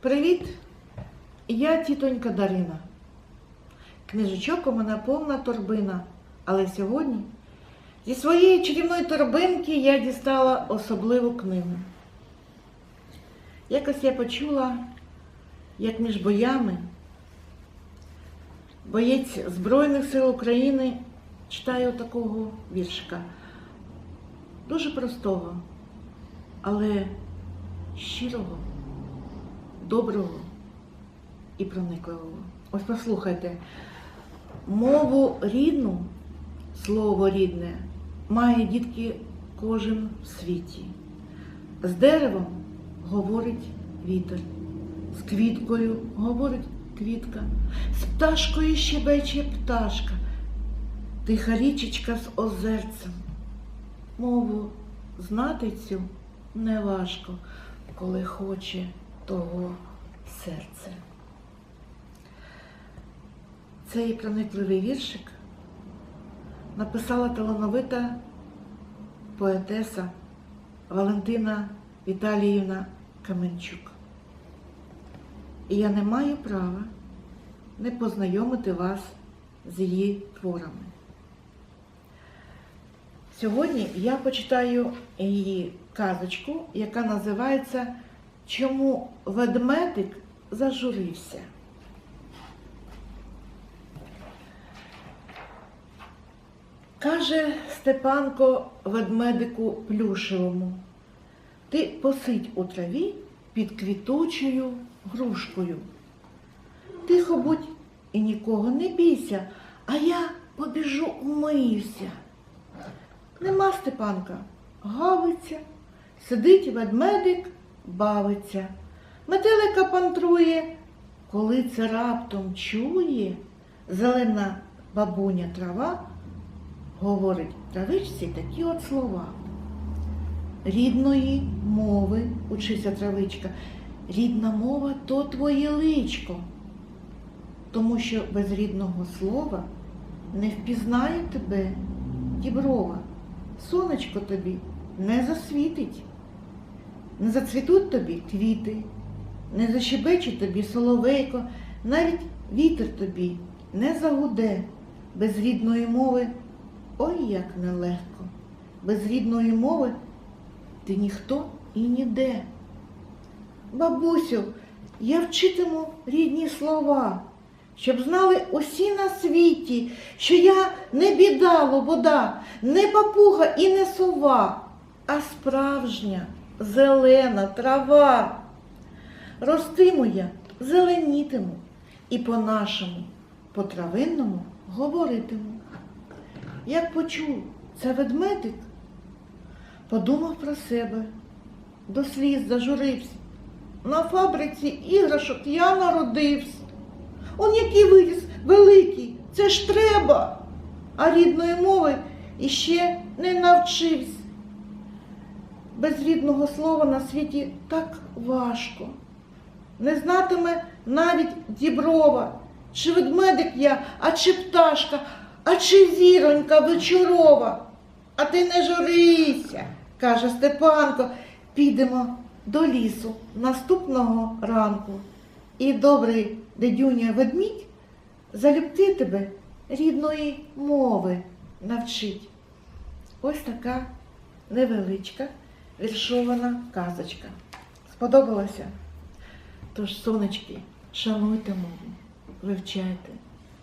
Привіт! Я тітонька Дарина. Книжечок у мене повна торбина, але сьогодні зі своєї чарівної торбинки я дістала особливу книгу. Якось я почула, як між боями боєць Збройних сил України читає такого віршика. Дуже простого, але щирого, доброго і проникливого. Ось послухайте, мову рідну, слово рідне, має дітки кожен в світі. З деревом говорить вітер, з квіткою говорить квітка, з пташкою щебече пташка, тиха річечка з озерцем. Мову знати цю неважко, коли хоче того серце. Цей проникливий віршик написала талановита поетеса Валентина Віталіївна Каменчук. І я не маю права не познайомити вас з її творами. Сьогодні я почитаю її казочку, яка називається Чому ведмедик зажурився. Каже Степанко ведмедику плюшевому, ти посидь у траві під квітучою грушкою. Тихо будь і нікого не бійся, а я побіжу умиюся. Нема Степанка, гавиться, сидить ведмедик, бавиться, метелика пантрує, коли це раптом чує, зелена бабуня трава говорить травичці такі от слова. Рідної мови, учися травичка, рідна мова то твоє личко, тому що без рідного слова не впізнає тебе діброва. Сонечко тобі не засвітить, не зацвітуть тобі квіти, не защебечить тобі соловейко, навіть вітер тобі не загуде без рідної мови. Ой, як нелегко. Без рідної мови ти ніхто і ніде. Бабусю, я вчитиму рідні слова, щоб знали усі на світі, що я не біда лобода, не папуга і не сова, а справжня зелена трава. Ростиму я, зеленітиму і по-нашому, по-травинному говоритиму. Як почув це ведмедик, подумав про себе, до сліз зажурився. На фабриці іграшок я народився. Он який виріс великий, це ж треба, а рідної мови іще не навчився. Без рідного слова на світі так важко. Не знатиме навіть діброва, чи ведмедик я, а чи пташка, а чи зіронька вечорова. А ти не журися, каже Степанко, підемо до лісу наступного ранку. І добрий дедюня ведмідь залюбки тебе рідної мови навчить. Ось така невеличка віршована казочка. Сподобалося? Тож, сонечки, шануйте мову, вивчайте,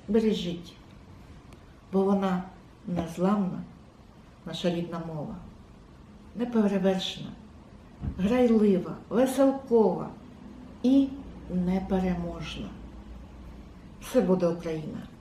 бережіть, бо вона незламна, наша рідна мова, неперевершена, грайлива, веселкова і непереможна. Все буде Україна!